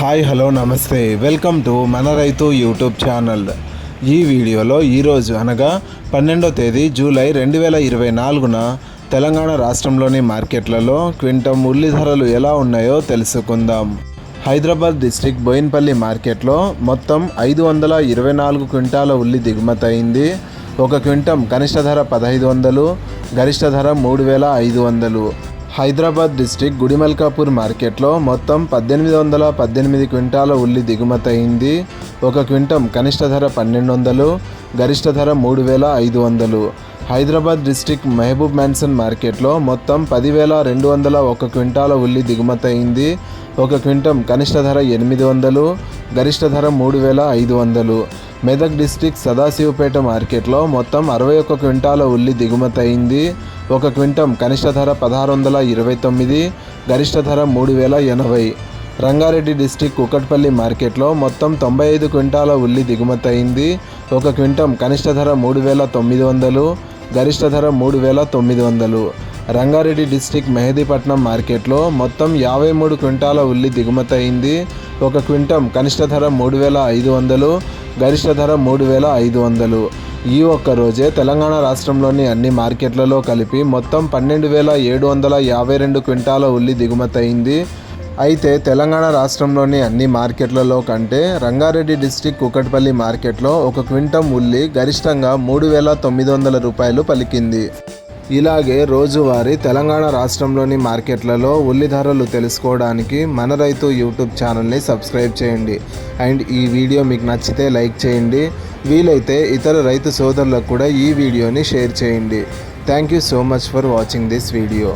Hi hello నమస్తే. Welcome to మన రైతు యూట్యూబ్ ఛానల్. ఈ వీడియోలో ఈరోజు అనగా పన్నెండో తేదీ జూలై రెండు వేల ఇరవై నాలుగున తెలంగాణ రాష్ట్రంలోని మార్కెట్లలో క్వింటం ఉల్లి ధరలు ఎలా ఉన్నాయో తెలుసుకుందాం. హైదరాబాద్ డిస్టిక్ బోయిన్పల్లి మార్కెట్లో మొత్తం ఐదు వందల ఇరవై నాలుగు క్వింటాల ఉల్లి దిగుమతి అయింది. ఒక క్వింటం కనిష్ట ధర పదహైదు వందలు గరిష్ట ధర మూడు వేల ఐదు వందలు. హైదరాబాద్ డిస్టిక్ గుడిమల్కాపూర్ మార్కెట్లో మొత్తం పద్దెనిమిది వందల పద్దెనిమిది క్వింటాల ఉల్లి దిగుమతి అయింది. ఒక క్వింటం కనిష్ట ధర పన్నెండు వందలు గరిష్ట ధర మూడు వేల ఐదు వందలు. హైదరాబాద్ డిస్టిక్ మహబూబ్ మ్యాన్సన్ మార్కెట్లో మొత్తం పదివేల రెండు వందల ఒక క్వింటాల ఉల్లి దిగుమతి అయింది. ఒక క్వింటం కనిష్ట ధర ఎనిమిది వందలు గరిష్ట ధర మూడు వేల ఐదు వందలు. మెదక్ డిస్టిక్ సదాశివపేట మార్కెట్లో మొత్తం అరవై ఒక క్వింటాల ఉల్లి దిగుమతి అయింది. ఒక క్వింటం కనిష్ట ధర పదహారు వందల ఇరవై తొమ్మిది గరిష్ట ధర మూడు వేల ఎనభై. రంగారెడ్డి డిస్టిక్ కుకట్పల్లి మార్కెట్లో మొత్తం తొంభై ఐదు క్వింటాల ఉల్లి దిగుమతి అయింది. ఒక క్వింటం కనిష్ట ధర మూడు వేల తొమ్మిది వందలు గరిష్ట ధర మూడు వేల తొమ్మిది వందలు. రంగారెడ్డి డిస్టిక్ మెహదీపట్నం మార్కెట్లో మొత్తం యాభై మూడు క్వింటాల ఉల్లి దిగుమతి అయింది. ఒక క్వింటం కనిష్ట ధర మూడు వేల ఐదు వందలు గరిష్ట ధర మూడు వేల ఐదు వందలు. ఈ ఒక్క రోజే తెలంగాణ రాష్ట్రంలోని అన్ని మార్కెట్లలో కలిపి మొత్తం పన్నెండు వేల ఏడు వందల యాభై రెండు క్వింటాల ఉల్లి దిగుమతి అయింది. అయితే తెలంగాణ రాష్ట్రంలోని అన్ని మార్కెట్లలో కంటే రంగారెడ్డి డిస్టిక్ కుకట్పల్లి మార్కెట్లో ఒక క్వింటం ఉల్లి గరిష్టంగా మూడు వేల తొమ్మిది వందల రూపాయలు పలికింది. ఇలాగే రోజువారీ తెలంగాణ రాష్ట్రంలోని మార్కెట్లలో ఉల్లి ధరలు తెలుసుకోవడానికి మన రైతు యూట్యూబ్ ఛానల్ని సబ్స్క్రైబ్ చేయండి. అండ్ ఈ వీడియో మీకు నచ్చితే లైక్ చేయండి. వీలైతే ఇతర రైతు సోదరులకు కూడా ఈ వీడియోని షేర్ చేయండి. Thank you so much for watching this video